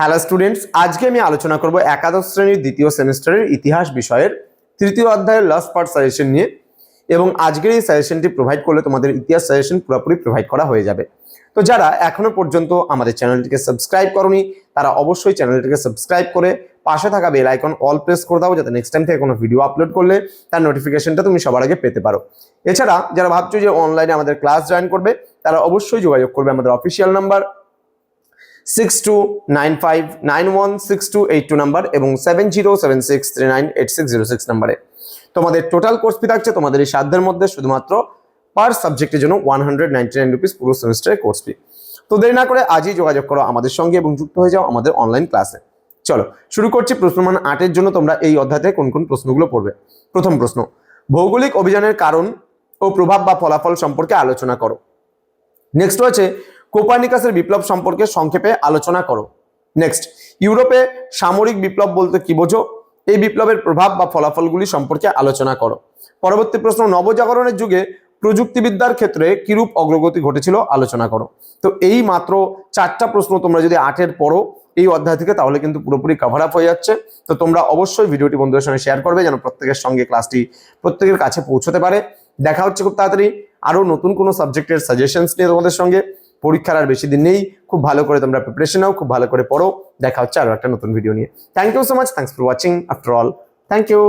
Hello students আজকে আমি আলোচনা করব একাদশ শ্রেণির দ্বিতীয় সেমিস্টারের ইতিহাস বিষয়ের তৃতীয় অধ্যায়ের লাস্ট পার্ট সাজেশন নিয়ে এবং আজকের এই সাজেশনটি প্রোভাইড করলে তোমাদের ইতিহাস সাজেশন পুরোপুরি প্রোভাইড করা হয়ে যাবে। তো যারা এখনও পর্যন্ত আমাদের চ্যানেলটিকে সাবস্ক্রাইব করনি, তারা অবশ্যই চ্যানেলটিকে সাবস্ক্রাইব করে পাশে থাকা বেল আইকন অল প্রেস করে দাও যাতে নেক্সট টাইম থেকে কোনো ভিডিও আপলোড করলে তার নোটিফিকেশনটা তুমি সবার আগে পেতে পারো। এছাড়া, যারা ভাবছ যে অনলাইনে আমাদের ক্লাস জয়েন করবে, তারা অবশ্যই যোগাযোগ করবে আমাদের official number six two nine five nine one six two eight two number এবং seven zero seven six three nine eight six zero six নাম্বারে। তোমাদের টোটাল কোর্স ফি থাকছে তোমাদের এই সাধ্যের মধ্যে শুধুমাত্র পার সাবজেক্টের জন্য one hundred ninety nine rupees পুরো সেমিস্টারের কোর্স ফি তো দেরি না করে আজই যোগাযোগ করো আমাদের সঙ্গে এবং যুক্ত হয়ে যাও আমাদের অনলাইন ক্লাসে চলো, শুরু করছি প্রশ্নমান আটের জন্য তোমরা এই অধ্যায়তে কোন কোন প্রশ্নগুলো পড়বে। প্রথম প্রশ্ন, ভৌগোলিক অভিযানের কারণ ও প্রভাব বা ফলাফল সম্পর্কে আলোচনা করো। নেক্সট হচ্ছে কোপার্নিকাসের বিপ্লব সম্পর্কে সংক্ষেপে আলোচনা করো। নেক্সট ইউরোপে সামরিক বিপ্লব বলতে কি বোঝো? এই বিপ্লবের প্রভাব বা ফলাফলগুলি সম্পর্কে আলোচনা করো। পরবর্তী প্রশ্ন, নবজাগরণের যুগে প্রযুক্তিবিদ্যার ক্ষেত্রে কিরূপ অগ্রগতি ঘটেছিল আলোচনা করো। তো এই মাত্র চারটা প্রশ্ন তোমরা যদি আটের পড়ো এই অধ্যায় থেকে, তাহলে কিন্তু পুরোপুরি কভার আপ হয়ে যাচ্ছে। তো তোমরা অবশ্যই ভিডিওটি বন্ধুদের সঙ্গে শেয়ার করবে যেন প্রত্যেকের সঙ্গে ক্লাসটি প্রত্যেকের কাছে পৌঁছতে পারে। দেখা হচ্ছে খুব তাড়াতাড়ি আরও নতুন কোনো সাবজেক্টের সাজেশনস নিয়ে তোমাদের সঙ্গে। পরীক্ষার আর বেশি দিন নেই। খুব ভালো করে তোমরা প্রিপারেশন নাও, খুব ভালো করে পড়ো। দেখা হচ্ছে আরও একটা নতুন ভিডিও নিয়ে। Thank you so much thanks for watching after all thank you